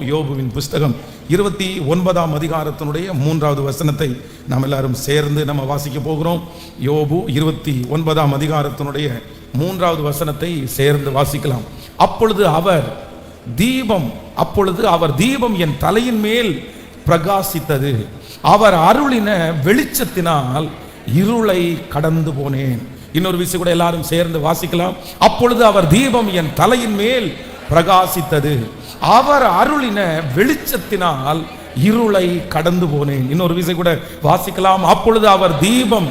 யோபுவின் புஸ்தகம் இருபத்தி ஒன்பதாம் அதிகாரத்தினுடைய மூன்றாவது வசனத்தை நாம் எல்லாரும் சேர்ந்து நம்ம வாசிக்க போகிறோம். யோபு இருபத்தி ஒன்பதாம் அதிகாரத்தினுடைய மூன்றாவது வசனத்தை சேர்ந்து வாசிக்கலாம். அப்பொழுது அவர் தீபம் அப்பொழுது அவர் தீபம் என் தலையின் மேல் பிரகாசித்தது. அவர் அருளின வெளிச்சத்தினால் இருளை கடந்து போனேன். இன்னொரு விஷயம் கூட எல்லாரும் சேர்ந்து வாசிக்கலாம். அப்பொழுது அவர் தீபம் என் தலையின் மேல் பிரகாசித்தது. அவர் அருளின வெளிச்சத்தினால் இருளை கடந்து போனேன். இன்னொரு விஷயம் கூட வாசிக்கலாம். அப்பொழுது அவர் தீபம்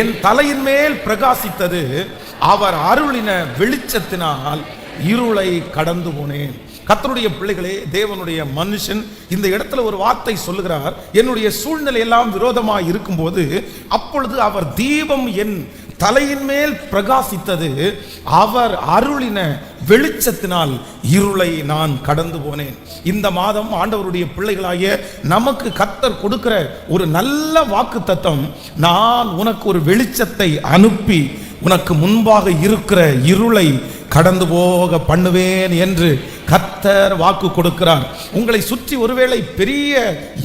என் தலையின் மேல் பிரகாசித்தது. அவர் அருளின வெளிச்சத்தினால் இருளை கடந்து போனேன். கத்தருடைய பிள்ளைகளே தேவனுடைய மனுஷன் இந்த இடத்துல ஒரு வார்த்தை சொல்லுகிறார். என்னுடைய சூழ்நிலை எல்லாம் விரோதமாக இருக்கும்போது அப்பொழுது அவர் தீபம் என் தலையின் மேல் பிரகாசித்தது அவர் அருளின வெளிச்சத்தினால் இருளை நான் கடந்து போனேன். இந்த மாதம் ஆண்டவருடைய பிள்ளைகளாகிய நமக்கு கத்தர் கொடுக்கிற ஒரு நல்ல வாக்கு தத்தம் நான் உனக்கு ஒரு வெளிச்சத்தை அனுப்பி உனக்கு முன்பாக இருக்கிற இருளை கடந்து போக பண்ணுவேன் என்று கத்தர் வாக்கு கொடுக்கிறார். உங்களை சுற்றி ஒருவேளை பெரிய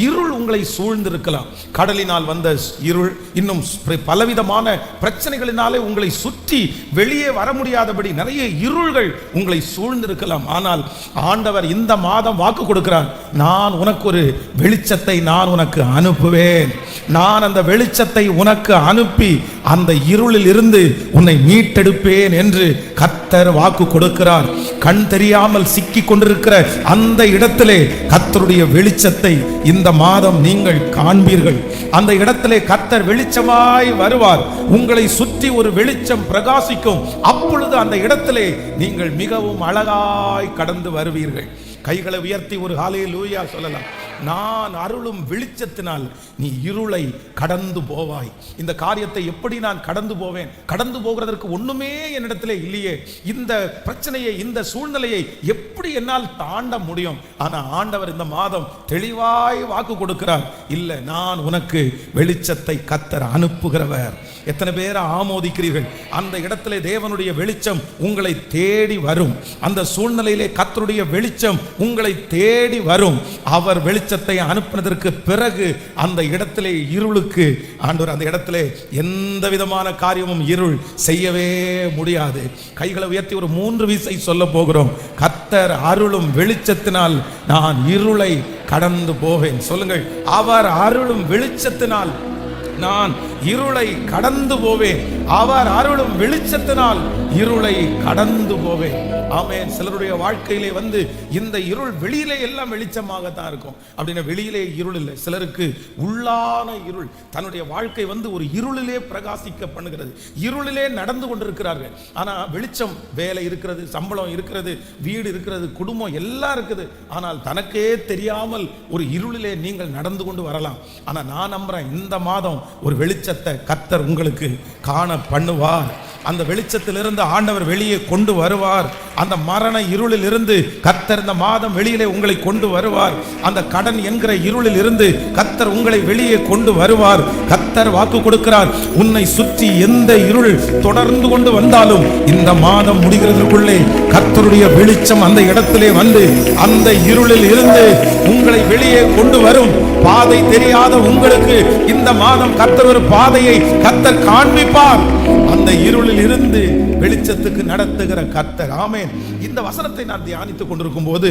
இருள் உங்களை சூழ்ந்திருக்கலாம். கடலினால் வந்த இருள் இன்னும் பலவிதமான பிரச்சனைகளினாலே உங்களை சுற்றி வெளியே வர முடியாதபடி நிறைய இருள்கள் உங்களை சூழ்ந்திருக்கலாம். ஆனால் ஆண்டவர் இந்த மாதம் வாக்கு கொடுக்கிறார். நான் உனக்கு ஒரு வெளிச்சத்தை நான் உனக்கு அனுப்புவேன். நான் அந்த வெளிச்சத்தை உனக்கு அனுப்பி அந்த இருளில் இருந்து உன்னை மீட்டெடுப்பேன் என்று கத்தர் வாக்கு கொடுக்கிறார். கண் தெரியாமல் சிக்கி கொண்டிருக்கிற அந்த இடத்திலே கத்தருடைய வெளிச்சத்தை இந்த மாதம் நீங்கள் காண்பீர்கள். அந்த இடத்திலே கத்தர் வெளிச்சமாய் வருவார். உங்களை சுற்றி ஒரு வெளிச்சம் பிரகாசிக்கும். அப்பொழுது அந்த இடத்திலே நீங்கள் மிகவும் அழகாய் கடந்து வருவீர்கள். கைகளை உயர்த்தி ஒரு காலையில் லூயா சொல்லலாம். நான் அருளும் வெளிச்சத்தினால் நீ இருளை கடந்து போவாய். இந்த காரியத்தை எப்படி நான் கடந்து போவேன்? கடந்து போகிறதற்கு ஒண்ணுமே என்னிடத்திலே இல்லையே. இந்த பிரச்சனையை இந்த சூழ்நிலையை எப்படி என்னால் தாண்ட முடியும்? ஆனா ஆண்டவர் இந்த மாதம் தெளிவாய் வாக்கு கொடுக்கிறார். இல்லை நான் உனக்கு வெளிச்சத்தை கத்தர் அனுப்புகிறவர். எத்தனை பேரை ஆமோதிக்கிறீர்கள்? அந்த இடத்திலே தேவனுடைய வெளிச்சம் உங்களை தேடி வரும். அந்த சூழ்நிலையிலே கத்தருடைய வெளிச்சம் உங்களை தேடி வரும். அவர் வெளிச்சத்தை அனுப்பினதற்கு பிறகு அந்த இடத்திலே இருளுக்கு ஆண்டவர் அந்த இடத்திலே எந்த விதமான காரியமும் இருள் செய்யவே முடியாது. கைகளை உயர்த்தி ஒரு மூன்று வீசை சொல்ல போகிறோம். கத்தர் அருளும் வெளிச்சத்தினால் நான் இருளை கடந்து போவேன். சொல்லுங்கள் அவர் அருளும் வெளிச்சத்தினால் நான் இருளை கடந்து போவேன். அவர் அருளும் வெளிச்சத்தினால் இருளை கடந்து போவேன். ஆமென். சிலருடைய வாழ்க்கையிலே வந்து இந்த இருள் வெளியிலே எல்லாம் வெளிச்சமாகத்தான் இருக்கும். அப்படின்னா வெளியிலே இருள் இல்லை. சிலருக்கு உள்ளான இருள் தன்னுடைய வாழ்க்கை வந்து ஒரு இருளிலே பிரகாசிக்க பண்ணுகிறது இருளிலே நடந்து கொண்டிருக்கிறார்கள். ஆனால் வெளிச்சம் வேலை இருக்கிறது சம்பளம் இருக்கிறது வீடு இருக்கிறது குடும்பம் எல்லாம் இருக்குது. ஆனால் தனக்கே தெரியாமல் ஒரு இருளிலே நீங்கள் நடந்து கொண்டு வரலாம். ஆனால் நான் நம்புறேன் இந்த மாதம் ஒரு வெளிச்சத்தை கத்தர் உங்களுக்கு காண பண்ணுவார். அந்த வெளிச்சத்திலிருந்து ஆண்டவர் வெளியே கொண்டு வருவார். அந்த மரண இருளில் இருந்து கத்தர் இந்த மாதம் வெளியிலே உங்களை கொண்டு வருவார். அந்த கடன் என்கிற இருளில் இருந்து கத்தர் உங்களை வெளியே கொண்டு வருவார். கத்தர் வாக்கு கொடுக்கிறார். உன்னை சுற்றி எந்த இருள் தொடர்ந்து கொண்டு வந்தாலும் இந்த மாதம் முடிகிறதுக்குள்ளே கத்தருடைய வெளிச்சம் அந்த இடத்திலே வந்து அந்த இருளில் இருந்து உங்களை வெளியே கொண்டு வரும். பாதை தெரியாத உங்களுக்கு இந்த மாதம் கத்தர் ஒரு பாதையை கத்தர் காண்பிப்பார். அந்த இருளில் இருந்து வெளிச்சத்துக்கு நடத்துகிற கர்த்தர். ஆமேன். இந்த வசனத்தை நான் தியானித்துக் கொண்டிருக்கும் போது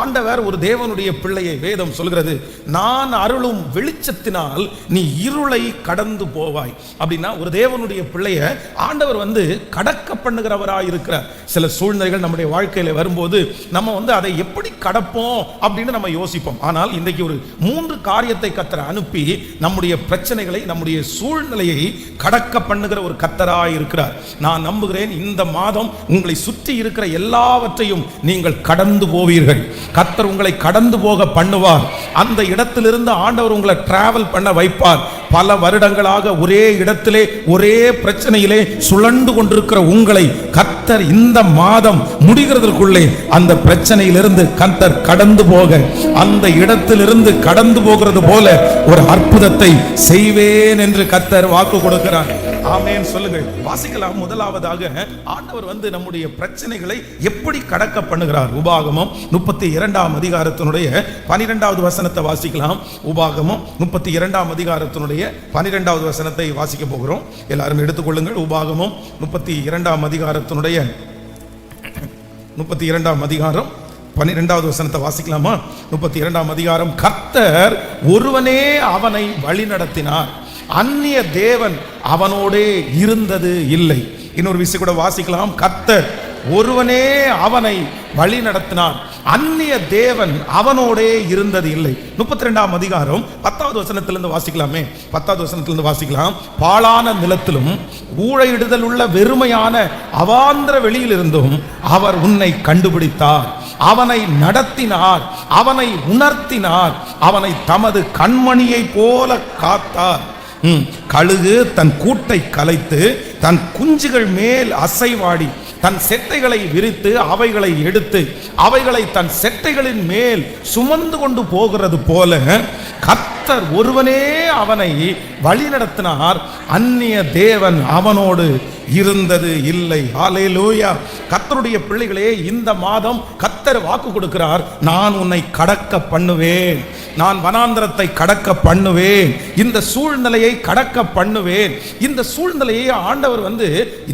ஆண்டவர் ஒரு தேவனுடைய பிள்ளையை வேதம் சொல்கிறது நான் அருளும் வெளிச்சத்தினால் நீ இருளை கடந்து போவாய். அப்படின்னா ஒரு தேவனுடைய பிள்ளைய ஆண்டவர் வந்து கடக்க பண்ணுகிறவராக இருக்கிறார். சில சூழ்நிலைகள் நம்முடைய வாழ்க்கையில் வரும்போது நம்ம வந்து அதை எப்படி கடப்போம் அப்படின்னு நம்ம யோசிப்போம். ஆனால் இன்றைக்கு ஒரு மூன்று காரியத்தை கத்தரை அனுப்பி நம்முடைய பிரச்சனைகளை நம்முடைய சூழ்நிலையை கடக்க பண்ணுகிற ஒரு கத்தராக இருக்கிறார். நான் நம்புகிறேன் இந்த மாதம் உங்களை சுற்றி இருக்கிற எல்லாவற்றையும் நீங்கள் கடந்து போவீர்கள்? கத்தர் உங்களை கடந்து போக பண்ணுவார். அந்த இடத்திலிருந்து ஆண்டவர் உங்களை டிராவல் பண்ண வைப்பார். பல வருடங்களாக ஒரே இடத்திலே ஒரே பிரச்சனையிலே சுழண்டு கொண்டிருக்கிற உங்களை கத்தர் இந்த மாதம் முடிகிறதற்குள்ளே அந்த பிரச்சனையிலிருந்து கத்தர் கடந்து போக அந்த இடத்திலிருந்து கடந்து போகிறது போல ஒரு அற்புதத்தை செய்வேன் என்று கத்தர் வாக்கு கொடுக்கிறார். ஆமேன். சொல்லுங்கள். வாசிக்கலாம் முதலாவதாக ஆண்டவர் வந்து நம்முடைய பிரச்சனைகளை எப்படி கடக்க பண்ணுகிறார்? உபாகமம் முப்பத்தி இரண்டாம் அதிகாரத்தினுடைய பனிரெண்டாவது வசனத்தை வாசிக்கலாம். உபாகமம் முப்பத்தி இரண்டாம் அதிகாரத்தினுடைய பனிரெண்டாவது வசனத்தை வாசிக்க போகிறோம். எல்லாரும் எடுத்துக்கொள்ளுங்கள். உபாகமம் முப்பத்தி இரண்டாம் அதிகாரத்தினுடைய முப்பத்தி இரண்டாம் அதிகாரம் பன்னிரெண்டாவது வசனத்தை வாசிக்கலாமா? முப்பத்தி இரண்டாம் அதிகாரம் கர்த்தர் ஒருவனே அவனை வழி நடத்தினார் அந்நிய தேவன் அவனோடே இருந்தது இல்லை. இன்னொரு விஷயம் கூட வாசிக்கலாம். கத்தர் ஒருவனே அவனை வழி நடத்தினார். அந்நிய தேவன் அவனோடே இருந்தது இல்லை. முப்பத்தி ரெண்டாம் அதிகாரம் பத்தாவது வசனத்திலிருந்து வாசிக்கலாமே. பத்தாவது வசனத்திலிருந்து வாசிக்கலாம். பாழான நிலத்திலும் ஊழையிடுதல் உள்ள வெறுமையான அவாந்திர வெளியிலிருந்தும் அவர் உன்னை கண்டுபிடித்தார். அவனை நடத்தினார். அவனை உணர்த்தினார். அவனை தமது கண்மணியை போல காத்தார். கழுகு தன் கூட்டை கலைத்து தன் குஞ்சுகள் மேல் அசைவாடி தன் செட்டைகளை விரித்து அவைகளை எடுத்து அவைகளை தன் செட்டைகளின் மேல் சுமந்து கொண்டு போகிறது போல கத்தர் ஒருவனே அவனை வழிநடத்தினார் அந்நிய தேவன் அவனோடு இருந்தது இல்லை. ஆலே லூயா கத்தருடைய பிள்ளைகளே இந்த மாதம் கத்தர் வாக்கு கொடுக்கிறார். நான் உன்னை கடக்க பண்ணுவேன். நான் வனாந்திரத்தை கடக்க பண்ணுவேன். இந்த சூழ்நிலையை கடக்க பண்ணுவேன். இந்த சூழ்நிலையை ஆண்டவர் வந்து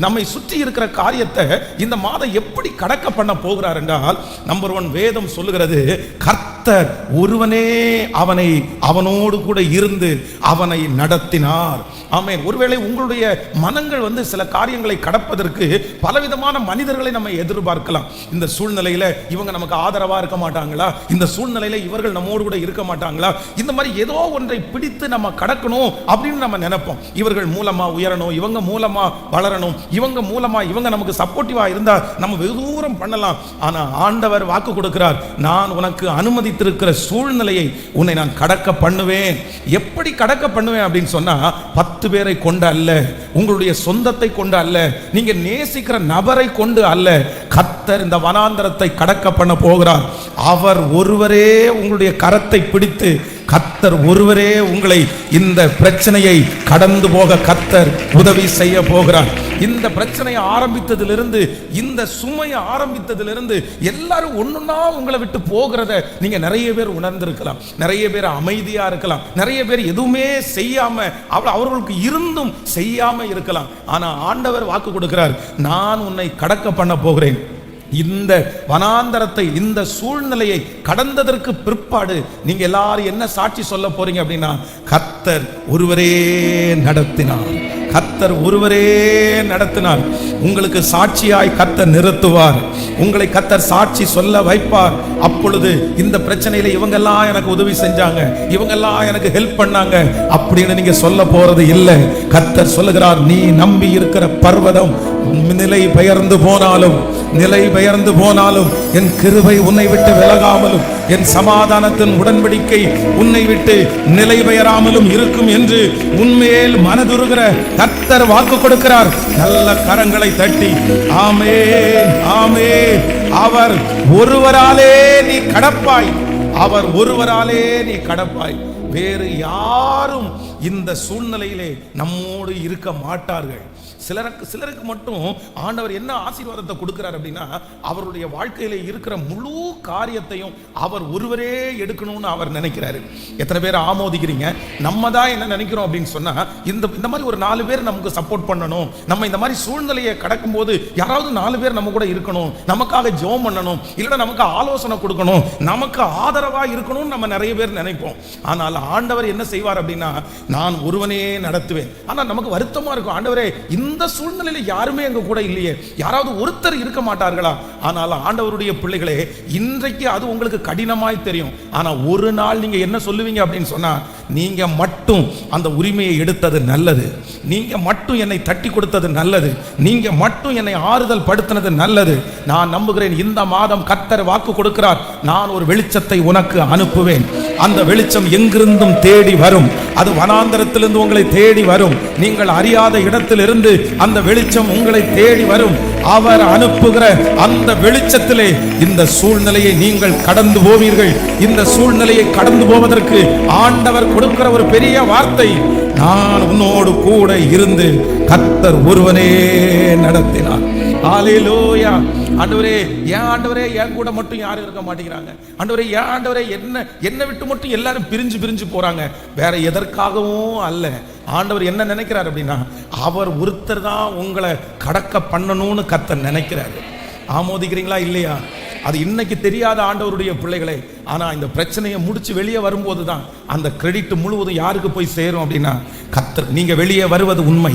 நம்மை சுற்றி இருக்கிற காரியத்தை இந்த மாதம் எப்படி கடக்க பண்ண போகிறார் என்றால் நம்பர் ஒன் வேதம் சொல்லுகிறது கர்த்தர் ஒருவனே அவனை அவனோடு கூட இருந்து அவனை நடத்தினார். ஆமென். ஒருவேளை உங்களுடைய மனங்கள் வந்து சில காரியங்களை கடப்பதற்கு பலவிதமான மனிதர்களை நம்ம எதிர்பார்க்கலாம். இந்த சூழ்நிலையில இவங்க நமக்கு ஆதரவா இருக்க மாட்டாங்களா? இந்த சூழ்நிலையில இவர்கள் நம்மோடு கூட இருக்க மாட்டாங்களா? இந்த மாதிரி ஏதோ ஒன்றை பிடித்து நம்ம கடக்கணும் அப்படின்னு நம்ம நினைப்போம். இவர்கள் மூலமா உயரணும் இவங்க மூலமா வளரணும் இவங்க மூலமா இவங்க நமக்கு சப்போர்ட் சப்போர்ட்டிவா இருந்தால் நம்ம வெகு தூரம் பண்ணலாம். ஆனால் ஆண்டவர் வாக்கு கொடுக்கிறார் நான் உனக்கு அனுமதித்திருக்கிற சூழ்நிலையை உன்னை நான் கடக்க பண்ணுவேன். எப்படி கடக்க பண்ணுவேன் அப்படின்னு சொன்னா பத்து பேரை கொண்டு அல்ல உங்களுடைய சொந்தத்தை கொண்டு அல்ல நீங்க நேசிக்கிற நபரை கொண்டு அல்ல கத்தர் இந்த வனாந்தரத்தை கடக்க பண்ண போகிறார். அவர் ஒருவரே உங்களுடைய கரத்தை பிடித்து கத்தர் ஒருவரே உங்களை இந்த பிரச்சனையை கடந்து போக கத்தர் உதவி செய்ய போகிறார். இந்த பிரச்சனையை ஆரம்பித்ததிலிருந்து இந்த சுமையை ஆரம்பித்ததிலிருந்து எல்லாரும் ஒண்ணுன்னா உங்களை விட்டு போகிறத நீங்கள் நிறைய பேர் உணர்ந்திருக்கலாம். நிறைய பேர் அமைதியாக இருக்கலாம். நிறைய பேர் எதுவுமே செய்யாமல் அவள் அவர்களுக்கு இருந்தும் செய்யாமல் இருக்கலாம். ஆனால் ஆண்டவர் வாக்கு கொடுக்கிறார் நான் உன்னை கடக்க பண்ண போகிறேன். இந்த வனாந்தரத்தை இந்த சூழ்நிலையை கடந்ததற்கு பிற்பாடு நீங்க எல்லாரும் என்ன சாட்சி சொல்ல போறீங்க அப்படின்னா கத்தர் ஒருவரே நடத்தினார். கத்தர் ஒருவரே நடத்தினார். உங்களுக்கு சாட்சியாய் கத்தர் நிறுத்துவார். உங்களை கத்தர் சாட்சி சொல்ல வைப்பார். அப்பொழுது இந்த பிரச்சனையில இவங்கெல்லாம் எனக்கு உதவி செஞ்சாங்க. இவங்கெல்லாம் எனக்கு ஹெல்ப் பண்ணாங்க. அப்படின்னு நீங்க சொல்ல போறது இல்லை. கத்தர் சொல்லுகிறார் நீ நம்பி இருக்கிற பர்வதம் நிலை பெயர்ந்து போனாலும் நிலை பெயர்ந்து போனாலும் என் கிருபை உன்னை விட்டு விலகாமலும் என் சமாதானத்தின் உடன்படிக்கை உன்னை விட்டு நிலை பெயராமலும் இருக்கும் என்று உண்மையில் மனதுருகிற கர்த்தர் வாக்கு கொடுக்கிறார். நல்ல கரங்களை தட்டி ஆமே ஆமே அவர் ஒருவராலே நீ கடப்பாய் அவர் ஒருவராலே நீ கடப்பாய். வேறு யாரும் இந்த சூழ்நிலையிலே நம்மோடு இருக்க மாட்டார்கள். சிலருக்கு சிலருக்கு மட்டும் ஆண்டவர் என்ன ஆசீர்வாதத்தை கொடுக்கிறார் அப்படின்னா அவருடைய வாழ்க்கையில இருக்கிற முழு காரியத்தையும் அவர் ஒருவரே எடுக்கணும்னு அவர் நினைக்கிறாரு. எத்தனை பேர் ஆமோதிக்கிறீங்க? நம்ம தான் என்ன நினைக்கிறோம் அப்படின்னு சொன்னா இந்த இந்த மாதிரி ஒரு நாலு பேர் நமக்கு சப்போர்ட் பண்ணணும். நம்ம இந்த மாதிரி சூழ்நிலையை கடக்கும்போது யாராவது நாலு பேர் நம்ம கூட இருக்கணும். நமக்காக ஜெபம் பண்ணணும். இல்லைன்னா நமக்கு ஆலோசனை கொடுக்கணும். நமக்கு ஆதரவா இருக்கணும்னு நம்ம நிறைய பேர் நினைப்போம். ஆனால் ஆண்டவர் என்ன செய்வார் அப்படின்னா நான் ஒருவனே நடத்துவேன். ஆனா நமக்கு வருத்தமா இருக்கும். ஆண்டவரே இந்த சூழ்நிலையில யாருமே எங்க கூட இல்லையே. யாராவது ஒருத்தர் இருக்க மாட்டார்களா? ஆனால் ஆண்டவருடைய பிள்ளைகளே இன்றைக்கு அது உங்களுக்கு கடினமாய் தெரியும். ஆனா ஒரு நாள் நீங்க என்ன சொல்லுவீங்க அப்படின்னு சொன்னா நீங்க மட்டும் அந்த உரிமையை எடுத்தது நல்லது. நீங்க மட்டும் என்னை தட்டி கொடுத்தது நல்லது. நீங்க மட்டும் என்னை ஆறுதல் படுத்தினது நல்லது. நான் நம்புகிறேன் இந்த மாதம் கத்தர் வாக்கு கொடுக்கிறார். நான் ஒரு வெளிச்சத்தை உனக்கு அனுப்புவேன். அந்த வெளிச்சம் எங்கிருந்தும் தேடி வரும். அது வன வனாந்திரத்திலிருந்து உங்களை தேடி வரும். நீங்கள் அறியாத இடத்திலிருந்து அந்த வெளிச்சம் உங்களை தேடி வரும். அவர் அனுப்புகிற அந்த வெளிச்சத்திலே இந்த சூழ்நிலையை நீங்கள் கடந்து போவீர்கள். இந்த சூழ்நிலையை கடந்து போவதற்கு ஆண்டவர் கொடுக்கிற ஒரு பெரிய வார்த்தை நான் உன்னோடு கூட இருந்து கத்தர் ஒருவனே நடத்தினார். ஹalleluya. ஆண்டவரே ஏன் ஆண்டவரே என் கூட மட்டும் யாரும் இருக்க மாட்டேங்கிறாங்க. ஆண்டவரே ஏன் ஆண்டவரே என்ன என்னை விட்டு மட்டும் எல்லாரும் பிரிஞ்சு பிரிஞ்சு போறாங்க. வேற எதற்காகவும் அல்ல. ஆண்டவர் என்ன நினைக்கிறார் அப்படின்னா அவர் ஒருத்தர் தான் உங்களை கடக்க பண்ணணும்னு கத்த நினைக்கிறாரு. ஆமோதிக்கிறீங்களா இல்லையா? அது இன்னைக்கு தெரியாத ஆண்டவருடைய பிள்ளைகளே. ஆனா இந்த பிரச்சனையை முடிச்சு வெளியே வரும்போது தான் அந்த கிரெடிட் முழுவதும் யாருக்கு போய் சேரும் அப்படின்னா கத்தர் நீங்க வெளியே வருவது உண்மை.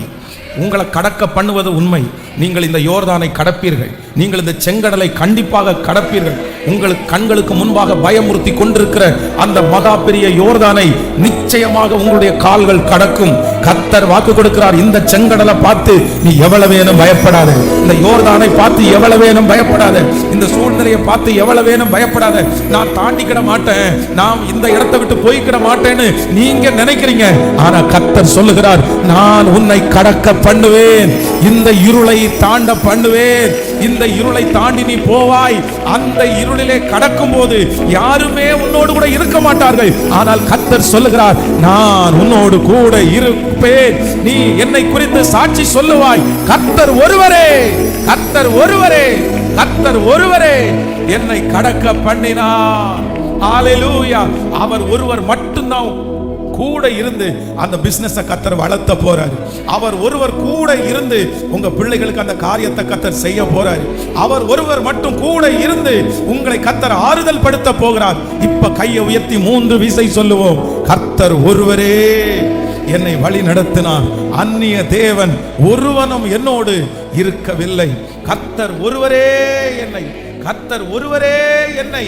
உங்களை கடக்க பண்ணுவது உண்மை. நீங்கள் இந்த யோர்தானை கடப்பீர்கள். நீங்கள் இந்த செங்கடலை கண்டிப்பாக கடப்பீர்கள். உங்களுக்கு கண்களுக்கு முன்பாக பயமுறுத்தி கொண்டிருக்கிற அந்த மகா பெரிய யோர்தானை நிச்சயமாக உங்களுடைய கால்கள் கடக்கும். கத்தர் வாக்கு கொடுக்கிறார் இந்த செங்கடலை பார்த்து நீ எவ்வளவேனும் பயப்படாத. இந்த யோர்தானை பார்த்து எவ்வளவேனும் பயப்படாத. இந்த சூழ்நிலையை பார்த்து எவ்வளவேனும் பயப்படாத. நான் தாண்டிக்கிட மாட்டேன். நான் இந்த இடத்தை விட்டு போய்க்கிட மாட்டேன்னு நீங்க நினைக்கிறீங்க. ஆனா கத்தர் சொல்லுகிறார் நான் உன்னை கடக்க பண்ணுவேன். இந்த இருளை தாண்ட பண்ணுவேன். இந்த இருளை தாண்டி நீ போவாய். அந்த இருளிலே கடக்கும் போது யாருமே உன்னோடு கூட இருக்க மாட்டார்கள். ஆனால் கத்தர் சொல்லுகிறார் நான் உன்னோடு கூட இருப்பேன். நீ என்னை குறித்து சாட்சி சொல்லுவாய். கத்தர் ஒருவரே கத்தர் ஒருவரே கத்தர் ஒருவரே என்னை கடக்க பண்ணினார். ஹalleluya. அவர் ஒருவர் மட்டும்தான் கூட இருந்து அந்த பிஸ்னஸை கத்தர் வளர்த்த போறாரு. அவர் ஒருவர் கூட இருந்து உங்க பிள்ளைகளுக்கு அந்த காரியத்தை கத்தர் செய்ய போறாரு. அவர் ஒருவர் மட்டும் கூட இருந்து உங்களை கத்தர் ஆறுதல் படுத்த போகிறார். இப்ப கையை உயர்த்தி மூன்று விசை சொல்லுவோம். கர்த்தர் ஒருவரே என்னை வழி நடத்தினார். அந்நிய தேவன் ஒருவனும் என்னோடு இருக்கவில்லை. கத்தர் ஒருவரே என்னை கத்தர் ஒருவரே என்னை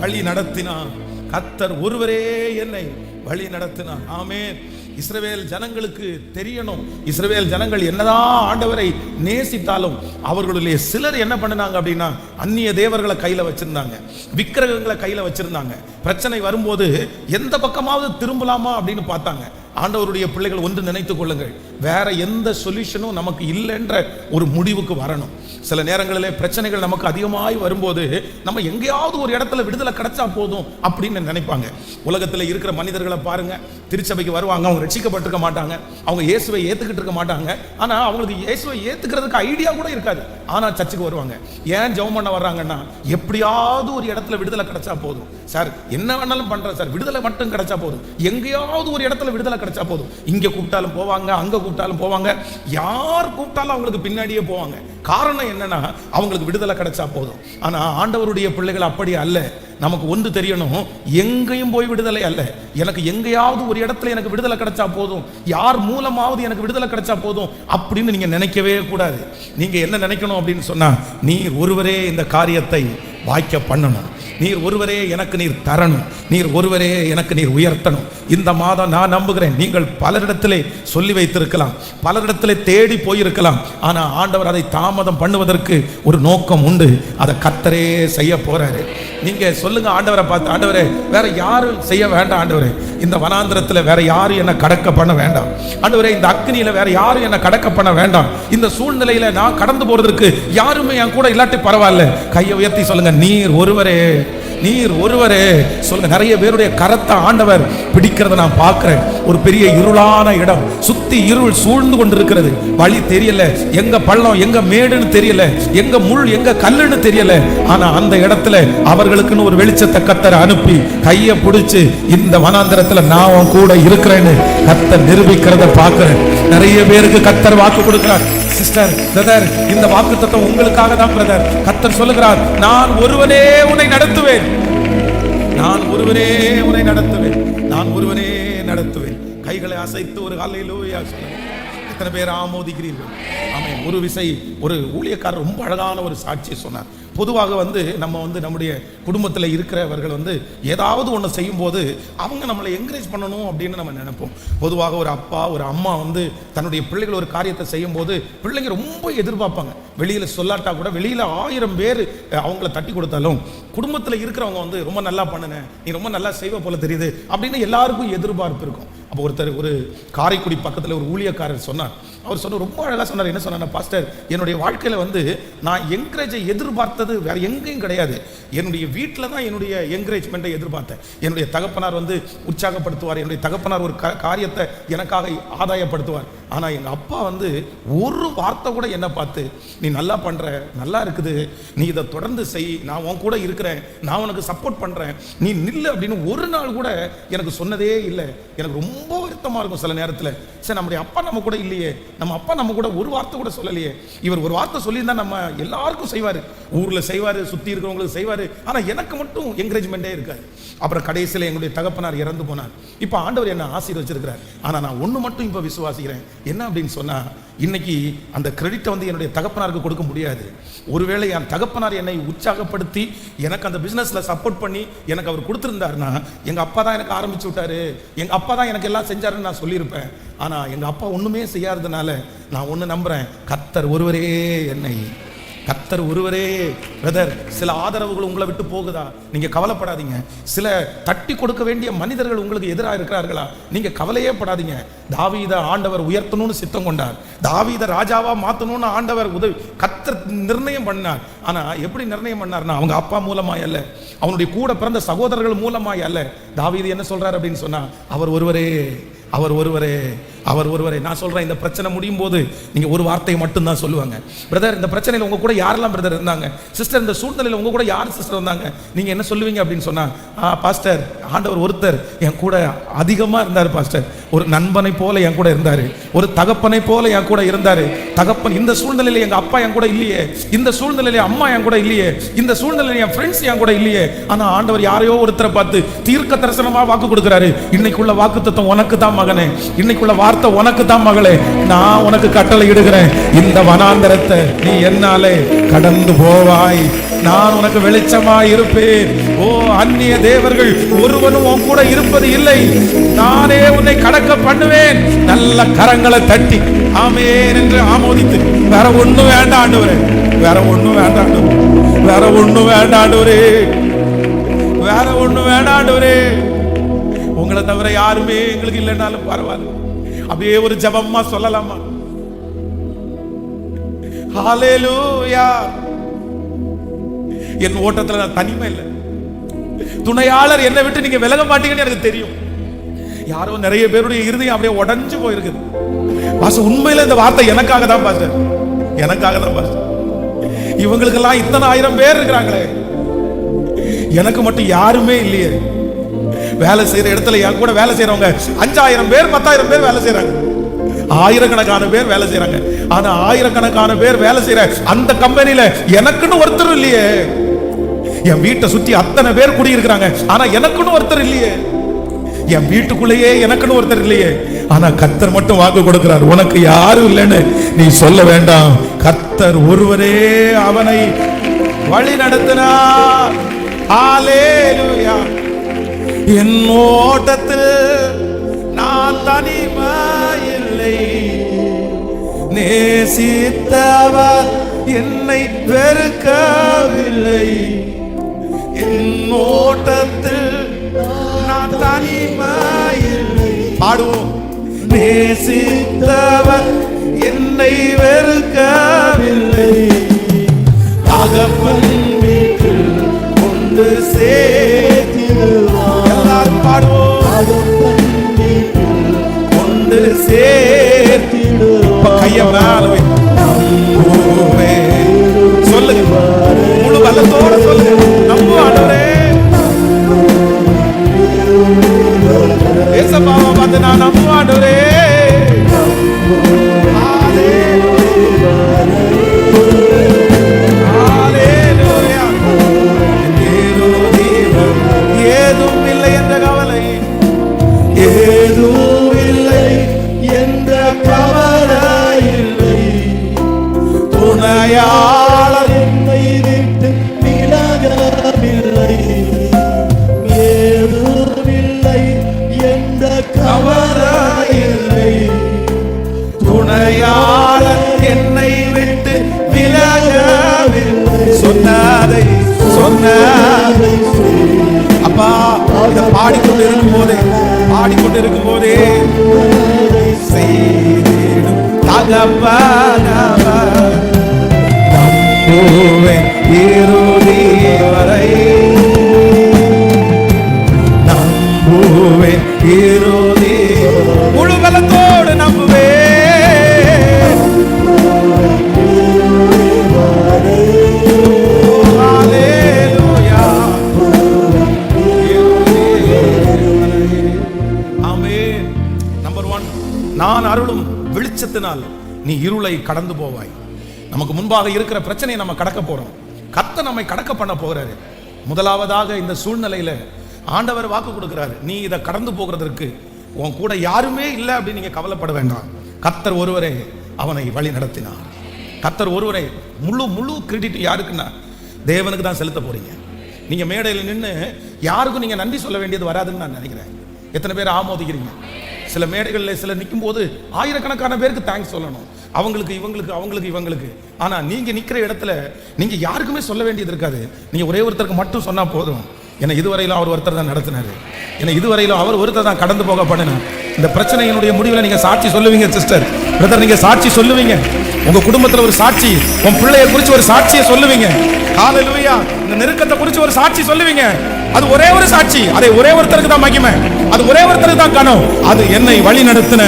வழி நடத்தினார். கத்தர் ஒருவரே என்னை வழி நடத்தினார் ஆமேன். இஸ்ரவேல் ஜனங்களுக்கு தெரியணும். இஸ்ரவேல் ஜனங்கள் என்னதான் ஆண்டவரை நேசித்தாலும் அவர்களுடைய சிலர் என்ன பண்ணினாங்க அப்படின்னா அந்நிய தேவர்களை கையில வச்சிருந்தாங்க. விக்கிரகங்களை கையில வச்சிருந்தாங்க. பிரச்சனை வரும்போது எந்த பக்கமாவது திரும்பலாமா அப்படின்னு பார்த்தாங்க. ஆண்டவருடைய பிள்ளைகள் ஒன்று நினைத்து கொள்ளுங்கள். வேற எந்த சொல்யூஷனும் நமக்கு இல்லைன்ற ஒரு முடிவுக்கு வரணும். சில நேரங்களிலே பிரச்சனைகள் நமக்கு அதிகமாய் வரும்போது நம்ம எங்கேயாவது ஒரு இடத்துல விடுதலை கிடைச்சா போதும் அப்படின்னு நினைப்பாங்க. உலகத்தில் இருக்கிற மனிதர்களை பாருங்க. திருச்சபைக்கு வருவாங்க அவங்க ரட்சிக்கப்பட்டிருக்க மாட்டாங்க. அவங்க இயேசுவை ஏத்துக்கிட்டு இருக்க மாட்டாங்க. ஆனா அவங்களுக்கு இயேசுவை ஏத்துக்கிறதுக்கு ஐடியா கூட இருக்காது. ஆனா சர்ச்சுக்கு வருவாங்க. ஏன் ஜெபம் பண்ண வர்றாங்கன்னா எப்படியாவது ஒரு இடத்துல விடுதலை கிடைச்சா போதும். சார் என்ன வேணாலும் பண்றேன் சார். விடுதலை மட்டும் கிடைச்சா போதும். எங்கேயாவது ஒரு இடத்துல விடுதலை கிடைச்சா போதும். இங்க கூப்பிட்டாலும் போவாங்க அங்க கூப்பிட்டாலும் போவாங்க. யார் கூப்பிட்டாலும் அவங்களுக்கு பின்னாடியே போவாங்க. காரணம் என்னன்னா அவங்களுக்கு விடுதலை கிடைச்சா போதும். ஆனா ஆண்டவருடைய பிள்ளைகள் அப்படி அல்ல. நமக்கு ஒன்று தெரியணும் எங்கேயும் போய் விடுதலை அல்ல. எனக்கு எங்கேயாவது ஒரு இடத்துல எனக்கு விடுதலை கிடைச்சா போதும். யார் மூலமாவது எனக்கு விடுதலை கிடைச்சா போதும் அப்படின்னு நீங்க நினைக்கவே கூடாது. நீங்க என்ன நினைக்கணும் அப்படின்னு சொன்னா நீ ஒருவரே இந்த காரியத்தை வாய்க்க பண்ணணும். நீர் ஒருவரே எனக்கு நீர் தரணும். நீர் ஒருவரே எனக்கு நீர் உயர்த்தணும். இந்த மாதம் நான் நம்புகிறேன். நீங்கள் பலரிடத்திலே சொல்லி வைத்திருக்கலாம். பலரிடத்திலே தேடி போயிருக்கலாம். ஆனால் ஆண்டவர் அதை தாமதம் பண்ணுவதற்கு ஒரு நோக்கம் உண்டு. அதை கத்தரே செய்ய போறாரு. நீங்க சொல்லுங்க ஆண்டவரை பார்த்து ஆண்டவரே வேற யாரும் செய்ய வேண்டாம் ஆண்டவரே. இந்த வனாந்திரத்தில் வேற யாரும் என்ன கடக்க பண்ண வேண்டாம். ஆண்டவரே இந்த அக்னியில வேற யாரும் என்ன கடக்க பண்ண வேண்டாம். இந்த சூழ்நிலையில நான் கடந்து போறதற்கு யாருமே என் கூட இல்லாட்டி பரவாயில்ல. கையை உயர்த்தி சொல்லுங்க நீர் ஒருவரே நீர் ஒருவரே சொல்லுங்க நிறைய பேருடைய கரத்தை ஆண்டவர் பிடிக்கிறத நான் பார்க்கிறேன். ஒரு பெரிய இருளான இடம் சுத்தி இருள் சூழ்ந்து கொண்டிருக்கிறது. வழி தெரியல எங்க பள்ளம் எங்க மேடுன்னு தெரியல எங்க முள் எங்க கல்லுன்னு தெரியல. ஆனா அந்த இடத்துல அவர்களுக்குன்னு ஒரு வெளிச்சத்தை கத்தரை அனுப்பி கையை பிடிச்சு இந்த வனாந்திரத்துல நான் உன் கூட இருக்கிறேன்னு கத்தர் நிரூபிக்கிறத பார்க்கிறேன். நிறைய பேருக்கு கத்தர் வாக்கு கொடுக்கிறார். சிஸ்டர் பிரதர் இந்த வாக்கு தத்துவம் உங்களுக்காக தான் பிரதர். கத்தர் சொல்லுகிறார் நான் ஒருவனே உன்னை நடத்துவேன். நான் ஒருவனே உன்னை நடத்துவேன். நான் ஒருவனே நடத்துவேன். கைகளை அசைத்து ஒரு காலையிலோயா சொல்லுங்க. எத்தனை பேர் ஆமோதிக்கிறீர்கள்? ஆமாம் ஒரு விசை ஒரு ஊழியக்காரர் ரொம்ப அழகான ஒரு சாட்சியை சொன்னார். பொதுவாக வந்து நம்ம வந்து நம்முடைய குடும்பத்தில் இருக்கிறவர்கள் வந்து ஏதாவது ஒன்று செய்யும்போது அவங்க நம்மளை என்கரேஜ் பண்ணணும் அப்படின்னு நம்ம நினைப்போம். பொதுவாக ஒரு அப்பா ஒரு அம்மா வந்து தன்னுடைய பிள்ளைகள் ஒரு காரியத்தை செய்யும்போது பிள்ளைங்க ரொம்ப எதிர்பார்ப்பாங்க. வெளியில் சொல்லாட்டா கூட வெளியில் ஆயிரம் பேர் அவங்கள தட்டி கொடுத்தாலும் குடும்பத்தில் இருக்கிறவங்க வந்து ரொம்ப நல்லா பண்ணுனேன் நீ ரொம்ப நல்லா செய்வ போல தெரியுது அப்படின்னு எல்லாருக்கும் எதிர்பார்ப்பு இருக்கும். அப்போ ஒருத்தர் ஒரு காரைக்குடி பக்கத்தில் ஒரு ஊழியக்காரர் சொன்னார். அவர் சொன்ன ரொம்ப அழகாக சொன்னார். என்ன சொன்னார் பாஸ்டர் என்னுடைய வாழ்க்கையில் வந்து நான் என்கரேஜை பார்த்தது வேற எங்கேயும் கிடையாது. என்னுடைய வீட்டில் தான் என்னுடைய என்கரேஜ்மெண்ட்டை எதிர்பார்த்தேன். என்னுடைய தகப்பனார் வந்து உற்சாகப்படுத்துவார் என்னுடைய தகப்பனார் ஒரு காரியத்தை எனக்காக ஆதாயப்படுத்துவார். ஆனால் எங்கள் அப்பா வந்து ஒரு வார்த்தை கூட என்னை பார்த்து நீ நல்லா பண்ணுற நல்லா இருக்குது. நீ இதை தொடர்ந்து செய். நான் உன் கூட இருக்கிறேன். நான் உனக்கு சப்போர்ட் பண்ணுறேன் நீ நில்லு அப்படின்னு ஒரு நாள் கூட எனக்கு சொன்னதே இல்லை. எனக்கு ரொம்ப வருத்தமாக இருக்கும் சில நேரத்தில். சரி நம்முடைய அப்பா நம்ம கூட இல்லையே. நம்ம அப்பா நம்ம கூட ஒரு வார்த்தை கூட சொல்லலையே. இவர் ஒரு வார்த்தை சொல்லியிருந்தா நம்ம எல்லாருக்கும் செய்வார். ஊரில் செய்வார் சுற்றி இருக்கிறவங்களுக்கு செய்வார். ஆனால் எனக்கு மட்டும் என்கரேஜ்மெண்ட்டே இருக்காது. அப்புறம் கடைசியில் எங்களுடைய தகப்பனார் இறந்து போனார். இப்போ ஆண்டவர் என்ன ஆசீர்வச்சிருக்கிறார். ஆனால் நான் ஒன்று மட்டும் இப்போ விசுவாசிக்கிறேன். என்ன அப்படின்னு சொன்னால் இன்னைக்கு அந்த கிரெடிட்டை வந்து என்னுடைய தகப்பனாருக்கு கொடுக்க முடியாது. ஒருவேளை என் தகப்பனார் என்னை உற்சாகப்படுத்தி எனக்கு அந்த பிஸ்னஸில் சப்போர்ட் பண்ணி எனக்கு அவர் கொடுத்துருந்தாருன்னா எங்கள் அப்பா தான் எனக்கு ஆரம்பிச்சு விட்டாரு. எங்கள் அப்பா தான் எனக்கு எல்லாம் செஞ்சாருன்னு நான் சொல்லியிருப்பேன். ஆனால் எங்கள் அப்பா ஒன்றுமே செய்யாததுனால நான் ஒன்று நம்புகிறேன் கத்தர் ஒருவரே என்னை கத்தர் ஒருவரே பிரதர் சில ஆதரவுகள் உங்களை விட்டு போகுதா? நீங்க கவலைப்படாதீங்க. சில தட்டி கொடுக்க வேண்டிய மனிதர்கள் உங்களுக்கு எதிராக இருக்கிறார்களா? நீங்க கவலையே படாதீங்க. தாவீத ஆண்டவர் உயர்த்தணும்னு சித்தம் கொண்டார். தாவீத ராஜாவா மாத்தணும்னு ஆண்டவர் உதவி கத்தர் நிர்ணயம் பண்ணார் ஆனா எப்படி நிர்ணயம் பண்ணார்னா அவங்க அப்பா மூலமாய் அல்ல. அவனுடைய கூட பிறந்த சகோதரர்கள் மூலமாய் அல்ல. தாவீது என்ன சொல்றாரு அப்படின்னு சொன்னா அவர் ஒருவரே அவர் ஒருவரே அவர் ஒருவரே. நான் சொல்றேன் இந்த பிரச்சனை முடியும் போது நீங்கள் ஒரு வார்த்தையை மட்டும்தான் சொல்லுவாங்க. பிரதர் இந்த பிரச்சனையில் உங்க கூட யாரெல்லாம் பிரதர் இருந்தாங்க? சிஸ்டர் இந்த சூழ்நிலையில் உங்க கூட யார் சிஸ்டர் வந்தாங்க நீங்கள் என்ன சொல்லுவீங்க அப்படின்னு சொன்னால் ஆ பாஸ்டர் ஆண்டவர் ஒருத்தர் என் கூட அதிகமாக இருந்தார் பாஸ்டர் ஒரு நண்பனை போல என் கூட இருந்தார். ஒரு தகப்பனை போல என் கூட இருந்தார். தகப்பன் இந்த சூழ்நிலையில் எங்கள் அப்பா என் கூட இல்லையே. இந்த சூழ்நிலையில் அம்மா என் கூட இல்லையே. இந்த சூழ்நிலையில் என் ஃப்ரெண்ட்ஸ் என் கூட இல்லையே. ஆனால் ஆண்டவர் யாரையோ ஒருத்தரை பார்த்து தீர்க்க தரிசனமாக வாக்கு கொடுக்குறாரு. இன்னைக்குள்ள வாக்கு தத்துவம் உனக்கு தான் மகனே இன்னைக்குள்ள வார்த்தை உனக்கு தான் மகளே. நான் உனக்கு கட்டளை இடுகிறேன். இந்த வனாந்தரத்தை நீ என்னாலே கடந்து போவாய். நான் உனக்கு வெளிச்சமா இருப்பேன். ஓ அந்நிய தேவர்கள் ஒருவனும் உன் கூட இருப்பது இல்லை. நானே உன்னை கடக்க பண்ணுவேன். நல்ல கரங்களை தட்டி ஆமேன் என்று ஆமோதித்து வேற ஒண்ணும் வேண்டாம் வேற ஒண்ணும் வேண்டாம் வேற ஒண்ணும் வேண்டாம் வேற ஒண்ணும் வேண்டாம் உங்களை தவிர யாருமே எங்களுக்கு இல்லைனாலும் பரவாயில்ல. அப்படியே ஒரு ஜபமா சொல்லலாமா? ஹாலேலூயா என் ஓட்டத்துல நான் தனிமை இல்லை. துணையாளர் என்னை விட்டு நீங்க விலக மாட்டீங்கன்னு எனக்கு தெரியும். யாரோ நிறைய பேருடைய இருதயம் அப்படியே உடஞ்சு போயிருக்குது. பாச உண்மையில இந்த வார்த்தை எனக்காக தான் பாஸ்டர். எனக்காக தான் பாஸ்டர். இவங்களுக்கெல்லாம் இத்தனை ஆயிரம் பேர் இருக்கிறாங்களே. எனக்கு மட்டும் யாருமே இல்லையே. வேலை செய்யற இடத்துல என் கூட வேலை செய்யறவங்க அஞ்சாயிரம் பேர் பத்தாயிரம் பேர் வேலை செய்யறாங்க ஆயிரக்கணக்கான பேர் வேலை செய்யறாங்க ஆனா ஆயிரக்கணக்கான பேர் வேலை செய்யற அந்த கம்பெனில எனக்குன்னு ஒருத்தர் இல்லையே. என் வீட்டை சுத்தி அத்தனை பேர் குடியிருக்கிறாங்க. ஆனா எனக்குன்னு ஒருத்தர் இல்லையே. என் வீட்டுக்குள்ளேயே எனக்குன்னு ஒருத்தர் இல்லையே. ஆனா கத்தர் மட்டும் வாக்கு கொடுக்கிறார். உனக்கு யாரும் இல்லைன்னு நீ சொல்ல வேண்டாம். கத்தர் ஒருவரே அவனை வழி நடத்தினார் ஹalleluya. என் ஓட்டத்தில் நான் தனிமையில்லை. நேசித்தவர் என்னை வெறுக்கவில்லை. என் ஓட்டத்தில் நான் தனிமையில்லை. பாடுவோம். நேசித்தவர் என்னை வெறுக்கவில்லை. தகப்பன் வீட்டில் கொண்டு சேர்த்திடுவான் எல்லாரும் பாடுவோம். கொண்டு சேர்த்திடுவார் கைய மேல இறுதி வரை நம்புவேன் இறுதி முழு பலத்தோடு நம்புவேன் நம்பர் ஒன் நான் அருளும் வெளிச்சத்தினால் நீ இருளை கடந்து போவாய். நமக்கு முன்பாக இருக்கிற பிரச்சனையை நம்ம கடக்க போறோம். கத்த நம்மை கடக்க பண்ண போகிறாரு முதலாவதாக இந்த சூழ்நிலையில ஆண்டவர் வாக்கு கொடுக்கிறாரு. நீ இதை கடந்து போகிறதற்கு உன் கூட யாருமே இல்லை அப்படின்னு நீங்க கவலைப்பட வேண்டாம். கத்தர் ஒருவரே அவனை வழி நடத்தினார். கத்தர் ஒருவரே முழு முழு கிரெடிட் யாருக்குன்னா தேவனுக்கு தான் செலுத்த போறீங்க. நீங்க மேடையில் நின்று யாருக்கும் நீங்க நன்றி சொல்ல வேண்டியது வராதுன்னு நான் நினைக்கிறேன். எத்தனை பேர் ஆமோதிக்கிறீங்க? சில மேடைகளில் சில நிற்கும் போது ஆயிரக்கணக்கான பேருக்கு தேங்க்ஸ் சொல்லணும். அவங்களுக்கு இவங்களுக்கு அவங்களுக்கு இவங்களுக்கு. ஆனால் நீங்கள் நிற்கிற இடத்துல நீங்கள் யாருக்குமே சொல்ல வேண்டியது இருக்காது. நீங்கள் ஒரே ஒருத்தருக்கு மட்டும் சொன்னால் போதும். என்னை இதுவரையிலும் அவர் ஒருத்தர் தான் நடத்தினாரு. என்னை இதுவரையிலும் அவர் ஒருத்தர் தான் கடந்து போக பண்ணினார். இந்த பிரச்சனையினுடைய முடிவில் நீங்கள் சாட்சி சொல்லுவீங்க சிஸ்டர். பிரதர் நீங்கள் சாட்சி சொல்லுவீங்க. உங்கள் குடும்பத்தில் ஒரு சாட்சி உன் பிள்ளையை குறித்து ஒரு சாட்சியை சொல்லுவீங்க. ஹalleluya. இந்த நெருக்கத்தை குறித்து ஒரு சாட்சி சொல்லுவீங்க. அது ஒரே ஒரு சாட்சி அதை ஒரே ஒருத்தருக்கு தான் மகிமை. அது ஒரே ஒருத்தருக்கு தான் கனம் அது என்னை வழி நடத்தின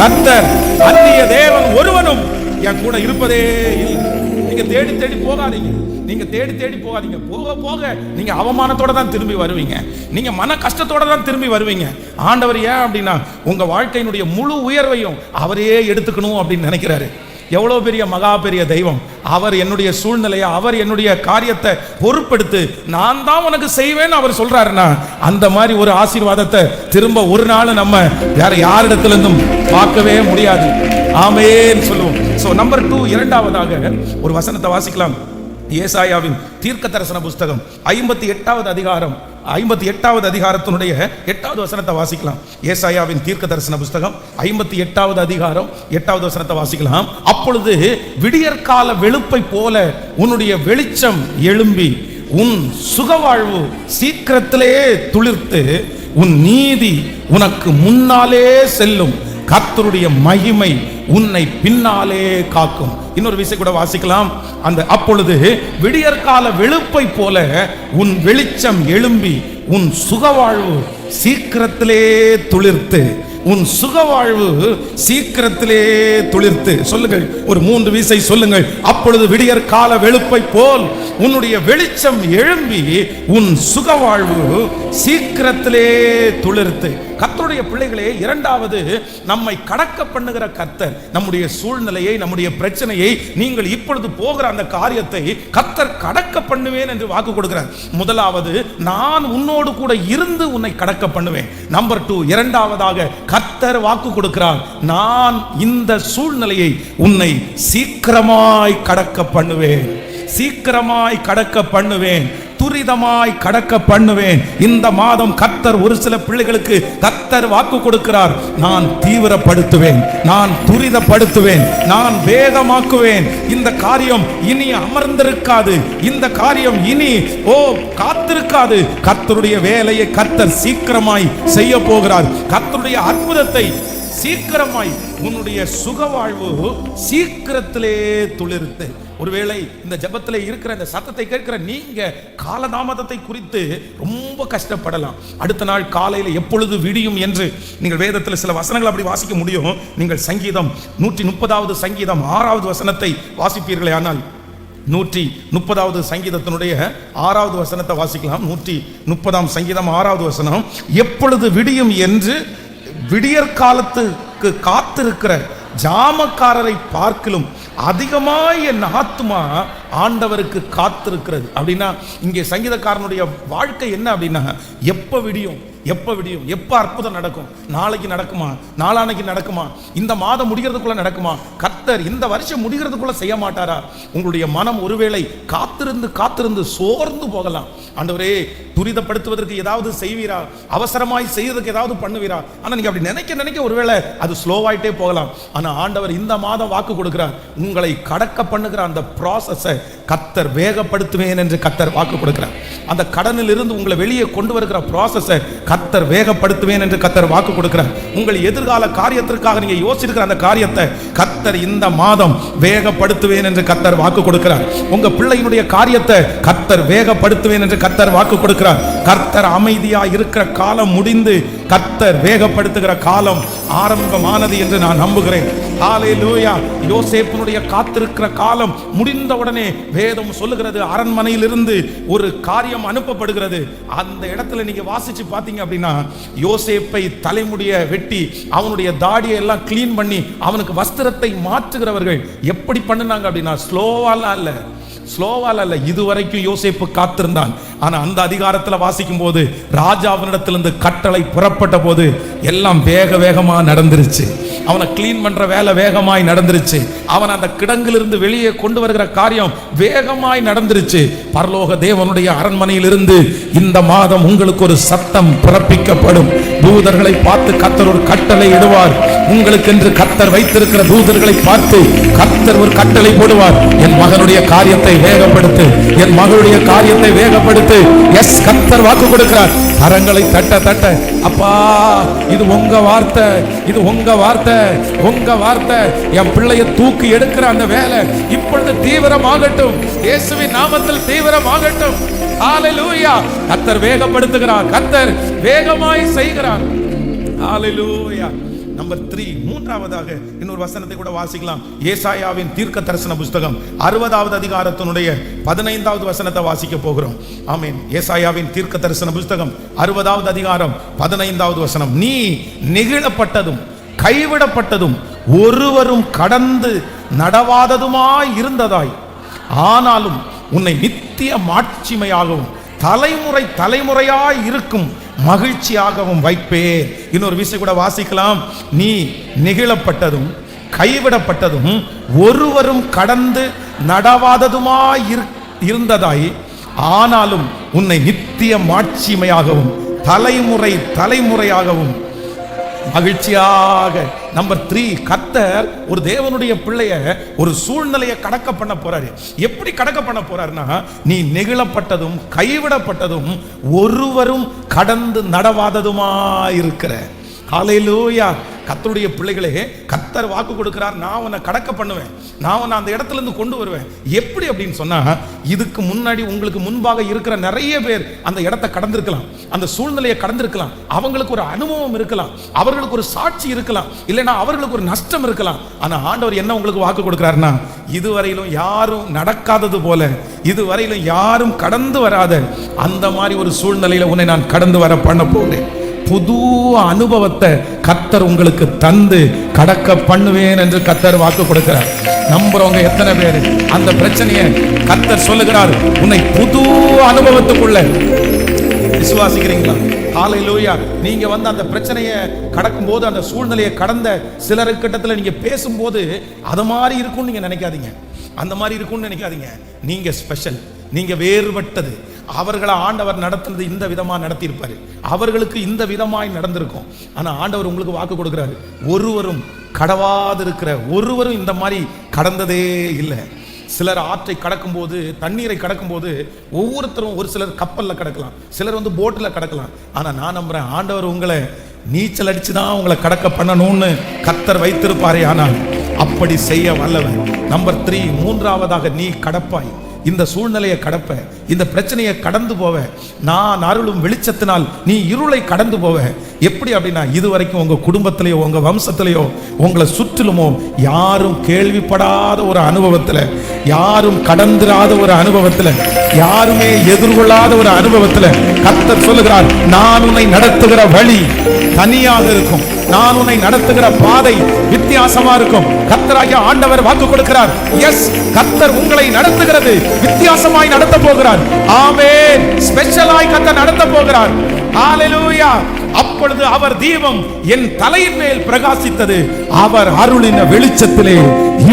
கர்த்தர் அந்நிய தேவன் ஒருவனும் என் கூட இருப்பதே இல்லை. நீங்க தேடி தேடி போகாதீங்க. நீங்க தேடி தேடி போகாதீங்க. போக போக நீங்க அவமானத்தோட தான் திரும்பி வருவீங்க. நீங்க மன கஷ்டத்தோட தான் திரும்பி வருவீங்க. ஆண்டவர் ஏன் அப்படின்னா உங்க வாழ்க்கையினுடைய முழு உயர்வையும் அவரே எடுத்துக்கணும் அப்படின்னு நினைக்கிறாரு. எவ்வளோ பெரிய மகா பெரிய தெய்வம். அவர் என்னுடைய சூழ்நிலையை அவர் என்னுடைய காரியத்தை பொருட்படுத்து நான் தான் உனக்கு செய்வேன்னு அவர் சொல்றாருன்னா அந்த மாதிரி ஒரு ஆசீர்வாதத்தை திரும்ப ஒரு நாள் நம்ம வேற யாரிடத்துல இருந்தும் பார்க்கவே முடியாது. ஆமேன்னு சொல்லுவோம். ஸோ நம்பர் டூ இரண்டாவதாக ஒரு வசனத்தை வாசிக்கலாம். ஏசாயாவின் தீர்க்க தரிசன புஸ்தகம் ஐம்பத்தி எட்டாவது அதிகாரம் ஐம்பத்தி எட்டாவது அதிகாரத்தினுடைய எட்டாவது வசனத்தை வாசிக்கலாம். ஏசாயாவின் தீர்க்க தரிசன புஸ்தகம் ஐம்பத்தி எட்டாவது அதிகாரம் எட்டாவது வசனத்தை வாசிக்கலாம். அப்பொழுது விடியற்கால வெளுப்பை போல உன்னுடைய வெளிச்சம் எழும்பி உன் சுகவாழ்வு சீக்கிரத்திலே துளிர்த்து உன் நீதி உனக்கு முன்னாலே செல்லும். கர்த்தருடைய மகிமை உன்னை பின்னாலே காக்கும். இன்னொரு விஷயம் கூட வாசிக்கலாம். அந்த அப்பொழுது விடியற்கால வெளுப்பை போல உன் வெளிச்சம் எழும்பி உன் சுகவாழ்வு சீக்கிரத்திலே துளிர்த்து உன் சுகவாழ்வு சீக்கிரத்திலே துளிர்த்து. சொல்லுங்கள் ஒரு மூன்று வீசை சொல்லுங்கள். அப்பொழுது விடியற் கால வெளுப்பை போல் உன்னுடைய வெளிச்சம் எழும்பி உன் சுகவாழ்வு சீக்கிரத்திலே துளிர்த்து. கத்தருடைய பிள்ளைகளே இரண்டாவது நம்மை கடக்க பண்ணுகிற கத்தர் நம்முடைய சூழ்நிலையை நம்முடைய பிரச்சனையை நீங்கள் இப்பொழுது போகிற அந்த காரியத்தை கத்தர் கடக்க பண்ணுவேன் என்று வாக்கு கொடுக்கிறார். முதலாவது நான் உன்னோடு கூட இருந்து உன்னை கடக்க பண்ணுவேன். நம்பர் டூ இரண்டாவதாக கத்தர் வாக்கு கொடுக்கிறார். நான் இந்த சூழ்நிலையை உன்னை சீக்கிரமாய் கடக்க பண்ணுவேன். சீக்கிரமாய் கடக்க பண்ணுவேன். துரிதமாய் கடக்க பண்ணுவேன். இந்த மாதம் கத்தர் ஒரு சில பிள்ளைகளுக்கு கத்தர் வாக்கு கொடுக்கிறார். நான் தீவிரப்படுத்துவேன். நான் துரிதப்படுத்துவேன். நான் வேகமாக்குவேன். இந்த காரியம் இனி அமர்ந்திருக்காது. இந்த காரியம் இனி ஓ காத்திருக்காது. கத்தருடைய வேலையை கத்தர் சீக்கிரமாய் செய்ய போகிறார். கத்தருடைய அற்புதத்தை சீக்கிரமாய் உன்னுடைய சுகவாழ்வு சீக்கிரத்திலே துளிர்த்து. ஒருவேளை இந்த ஜபத்தில் இருக்கிற இந்த சத்தத்தை கேட்கிற நீங்க காலதாமதத்தை குறித்து ரொம்ப கஷ்டப்படலாம். அடுத்த நாள் காலையில் எப்பொழுது விடியும் என்று நீங்கள் வேதத்தில் சில வசனங்கள் அப்படி வாசிக்க முடியும். நீங்கள் சங்கீதம் நூற்றி முப்பதாவது சங்கீதம் ஆறாவது வசனத்தை வாசிப்பீர்களே ஆனால் நூற்றி முப்பதாவது சங்கீதத்தினுடைய ஆறாவது வசனத்தை வாசிக்கலாம். நூற்றி முப்பதாம் சங்கீதம் ஆறாவது வசனம் எப்பொழுது விடியும் என்று விடியற் காலத்துக்கு காத்திருக்கிற ஜாமக்காரரை பார்க்கிலும் அதிகமாய் என் ஆத்மா ஆண்டவருக்கு காத்திருக்கிறது. அப்படின்னா இங்கே சங்கீதக்காரனுடைய வாழ்க்கை என்ன அப்படின்னா எப்போ விடியும் எப்போ விடியும்? எப்போ அற்புதம் நடக்கும்? நாளைக்கு நடக்குமா? நாளானைக்கு நடக்குமா? இந்த மாதம் முடிகிறதுக்குள்ளே நடக்குமா? கர்த்தர் இந்த வருஷம் முடிகிறதுக்குள்ளே செய்ய மாட்டாரா? உங்களுடைய மனம் ஒருவேளை காத்திருந்து காத்திருந்து சோர்ந்து போகலாம். ஆண்டவரே துரிதப்படுத்துவதற்கு ஏதாவது செய்வீரா? அவசரமாய் செய்வதற்கு ஏதாவது பண்ணுவீரா? ஆனால் நீங்கள் அப்படி நினைக்க நினைக்க ஒருவேளை அது ஸ்லோவாயிட்டே போகலாம். ஆனால் ஆண்டவர் இந்த மாதம் வாக்கு கொடுக்கிறார். உங்களை கடக்க பண்ணுகிற அந்த ப்ராசஸை கத்தர் வேகப்படுத்துவேன் என்று கத்தர் வாக்கு கொடுக்கிறார். அந்த கடனில் இருந்து உங்களை வெளியே கொண்டு வருகிற ப்ராசஸை கத்தர் வேகப்படுத்துவேன் என்று கத்தர் வாக்கு கொடுக்கிறார். உங்கள் எதிர்கால காரியத்திற்காக நீங்க யோசிச்சிருக்கிற அந்த காரியத்தை கத்தர் இந்த மாதம் வேகப்படுத்துவேன் என்று கத்தர் வாக்கு கொடுக்கிறார். உங்க பிள்ளையினுடைய காரியத்தை கத்தர் வேகப்படுத்துவேன் என்று கத்தர் வாக்கு கொடுக்கிறார். கர்த்தர் அமைதியா இருக்கிற காலம் முடிந்து கத்தர் வேகப்படுத்துகிற காலம் ஆரம்பமானது என்று நான் நம்புகிறேன். ஹalleluya. யோசேப்பினுடைய காத்திருக்கிற காலம் முடிந்த உடனே வேதம் சொல்லுகிறது அரண்மனையிலிருந்து ஒரு காரியம் அனுப்பப்படுகிறது. அந்த இடத்துல நீங்க வாசிச்சு பார்த்தீங்க அப்படின்னா யோசேப்பை தலைமுடிய வெட்டி அவனுடைய தாடியை எல்லாம் கிளீன் பண்ணி அவனுக்கு வஸ்திரத்தை மாற்றுகிறவர்கள் எப்படி பண்ணுனாங்க அப்படின்னா ஸ்லோவாலாம் இல்லை. ஸ்லோவால் அல்ல இதுவரைக்கும் யோசிப்பு காத்திருந்தான். ஆனால் அந்த அதிகாரத்தில் வாசிக்கும் போது ராஜாவினிடத்திலிருந்து கட்டளை புறப்பட்ட போது எல்லாம் வேக வேகமாக நடந்துருச்சு. அவனை கிளீன் பண்ணுற வேலை வேகமாய் நடந்துருச்சு. அவன் அந்த கிடங்கிலிருந்து வெளியே கொண்டு வருகிற காரியம் வேகமாய் நடந்துருச்சு. பரலோக தேவனுடைய அரண்மனையிலிருந்து இந்த மாதம் உங்களுக்கு ஒரு சத்தம் பிறப்பிக்கப்படும். தூதர்களை பார்த்து கத்தர் ஒரு கட்டளை இடுவார். உங்களுக்கு என்று கத்தர் வைத்திருக்கிற தூதர்களை பார்த்து கத்தர் ஒரு கட்டளை போடுவார். என் மகனுடைய காரியத்தை வேகப்படுத்து. என் மகளுடைய காரியத்தை வேகப்படுத்து. எஸ் கத்தர் வாக்கு கொடுக்கிறார். கரங்களை தட்ட தட்ட. அப்பா இது உங்க வார்த்தை. இது உங்க வார்த்தை. உங்க வார்த்தை. என் பிள்ளைய தூக்கி எடுக்கிற அந்த வேலை இப்பொழுது தீவிரமாகட்டும். இயேசுவின் நாமத்தில் தீவிரமாகட்டும். ஹalleluya கத்தர் வேகப்படுத்துகிறார். கத்தர் வேகமாய் செய்கிறார். ஹalleluya நம்பர் த்ரீ மூன்றாவதாக இன்னொரு வசனத்தை கூட வாசிக்கலாம். ஏசாயாவின் தீர்க்க தரிசன புஸ்தகம் அறுபதாவது அதிகாரத்தினுடைய பதினைந்தாவது வசனத்தை வாசிக்க போகிறோம். ஆமீன். ஏசாயாவின் தீர்க்க தரிசன புஸ்தகம் அறுபதாவது அதிகாரம் பதினைந்தாவது வசனம். நீ நெகிழப்பட்டதும் கைவிடப்பட்டதும் ஒருவரும் கடந்து நடவாததுமாய் இருந்ததாய். ஆனாலும் உன்னை நித்திய மாட்சிமையாகவும் தலைமுறை தலைமுறையாய் இருக்கும் மகிழ்ச்சியாகவும் வைப்பேன். இன்னொரு விஷயம் கூட வாசிக்கலாம். நீ நெகிழப்பட்டதும் கைவிடப்பட்டதும் ஒருவரும் கடந்து நடவாததுமாய் இரு- இருந்ததாய் ஆனாலும் உன்னை நித்திய மாட்சிமையாகவும் தலைமுறை தலைமுறையாகவும் மகிழ்ச்சியாக. நம்பர் த்ரீ கத்தர் ஒரு தேவனுடைய பிள்ளைய ஒரு சூழ்நிலையை கடக்க பண்ண போறாரு. எப்படி கடக்க பண்ண போறாருன்னா நீ நெகிழப்பட்டதும் கைவிடப்பட்டதும் ஒருவரும் கடந்து நடவாததுமா இருக்கிற ஹalleluya. கத்தருடைய பிள்ளைகளே கத்தர் வாக்கு கொடுக்கிறார். நான் உன்னை கடக்க பண்ணுவேன். நான் உன்னை அந்த இடத்துலேருந்து கொண்டு வருவேன். எப்படி அப்படின்னு சொன்னால் இதுக்கு முன்னாடி உங்களுக்கு முன்பாக இருக்கிற நிறைய பேர் அந்த இடத்த கடந்திருக்கலாம். அந்த சூழ்நிலையை கடந்திருக்கலாம். அவங்களுக்கு ஒரு அனுபவம் இருக்கலாம். அவர்களுக்கு ஒரு சாட்சி இருக்கலாம். இல்லைன்னா அவர்களுக்கு ஒரு நஷ்டம் இருக்கலாம். ஆனால் ஆண்டவர் என்ன உங்களுக்கு வாக்கு கொடுக்குறாருன்னா இதுவரையிலும் யாரும் நடக்காதது போல இதுவரையிலும் யாரும் கடந்து வராத அந்த மாதிரி ஒரு சூழ்நிலையில் உன்னை நான் கடந்து வர பண்ண போகிறேன் புது அனுபவத்தை கத்தர் உங்களுக்கு தந்து கடக்க பண்ணுவேன் என்று கத்தர் வாக்கு கொடுக்கிறார். நம்புறவங்க எத்தனை பேர்? அந்த பிரச்சனையை கத்தர் சொல்லுகிறார். உன்னை புது அனுபவத்துக்குள்ள விசுவாசிக்கிறீங்களா? ஹalleluya நீங்க வந்து அந்த பிரச்சனையை கடக்கும் போது அந்த சூழ்நிலையை கடந்த சிலருக்கிட்டத்தில் நீங்க பேசும்போது அது மாதிரி இருக்கும்னு நீங்க நினைக்காதீங்க. அந்த மாதிரி இருக்கும்னு நினைக்காதீங்க. நீங்க ஸ்பெஷல் நீங்க வேறுபட்டது. அவர்களை ஆண்டவர் நடத்துனது இந்த விதமாக நடத்தியிருப்பார். அவர்களுக்கு இந்த விதமாய் நடந்திருக்கும். ஆனால் ஆண்டவர் உங்களுக்கு வாக்கு கொடுக்குறாரு. ஒருவரும் கடவாதிருக்கிற ஒருவரும் இந்த மாதிரி கடந்ததே இல்லை. சிலர் ஆற்றை கடக்கும்போது தண்ணீரை கடக்கும்போது ஒவ்வொருத்தரும் ஒரு சிலர் கப்பலில் கடக்கலாம். சிலர் வந்து போட்டில் கடக்கலாம். ஆனால் நான் நம்புகிறேன் ஆண்டவர் உங்களை நீச்சல் அடித்து தான் உங்களை கடக்க பண்ணணும்னு கத்தர் வைத்திருப்பாரே ஆனால் அப்படி செய்ய வல்லவன். நம்பர் த்ரீ மூன்றாவதாக நீ கடப்பாய். இந்த சூழ்நிலையை கடப்ப இந்த பிரச்சனையை கடந்து போவ. நான் அருளும் வெளிச்சத்தினால் நீ இருளை கடந்து போவ. எப்படி அப்படின்னா இதுவரைக்கும் உங்கள் குடும்பத்திலேயோ உங்கள் வம்சத்திலேயோ உங்களை சுற்றிலுமோ யாரும் கேள்விப்படாத ஒரு அனுபவத்தில் யாரும் கடந்துராத ஒரு அனுபவத்தில் யாருமே எதிர்கொள்ளாத ஒரு அனுபவத்தில் கத்தர் சொல்லுகிறார் நான் உன்னை நடத்துகிற வழி தனியாக இருக்கும். நான் உன்னை நடத்துகிற பாதை வித்தியாசமா இருக்கும். கத்தராகிய ஆண்டவர் வாக்கு கொடுக்கிறார். எஸ் கத்தர் உங்களை நடத்துகிறது. வித்தியாசமாய் நடத்த போகிறார். ஆமே ஸ்பெஷலாய் கத்தர் நடத்த போகிறார். ஹalleluya அப்பொழுது அவர் தீபம் என் தலையின் மேல் பிரகாசித்தது. அவர் அருளின வெளிச்சத்திலே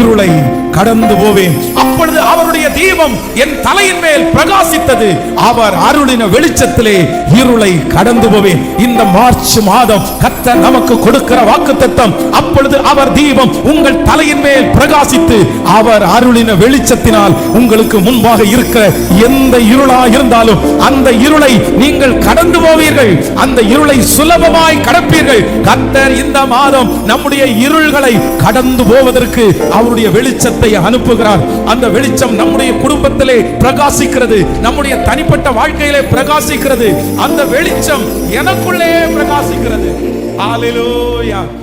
இருளை கடந்து போவேன். அப்பொழுது அவருடைய தீபம் என் தலையின் மேல் பிரகாசித்தது. அவர் அருளின வெளிச்சத்திலே இருளை கடந்து போவேன். இந்த மார்ச் மாதம் கத்த நமக்கு கொடுக்கிற வாக்குத்தத்தம். அப்பொழுது அவர் தீபம் உங்கள் தலையின் மேல் பிரகாசித்து அவர் அருளின வெளிச்சத்தினால் உங்களுக்கு முன்பாக இருக்கிற எந்த இருளா இருந்தாலும் அந்த இருளை நீங்கள் கடந்து போவீர்கள். அந்த இருளை சுலபமாய் கடப்பீர்கள். கத்தர் இந்த மாதம் நம்முடைய இருள்களை கடந்து போவதற்கு அவருடைய வெளிச்சத்தை அனுப்புகிறார். அந்த வெளிச்சம் நம்முடைய குடும்பத்திலே பிரகாசிக்கிறது. நம்முடைய தனிப்பட்ட வாழ்க்கையிலே பிரகாசிக்கிறது. அந்த வெளிச்சம் எனக்குள்ளே பிரகாசிக்கிறது. ஹalleluya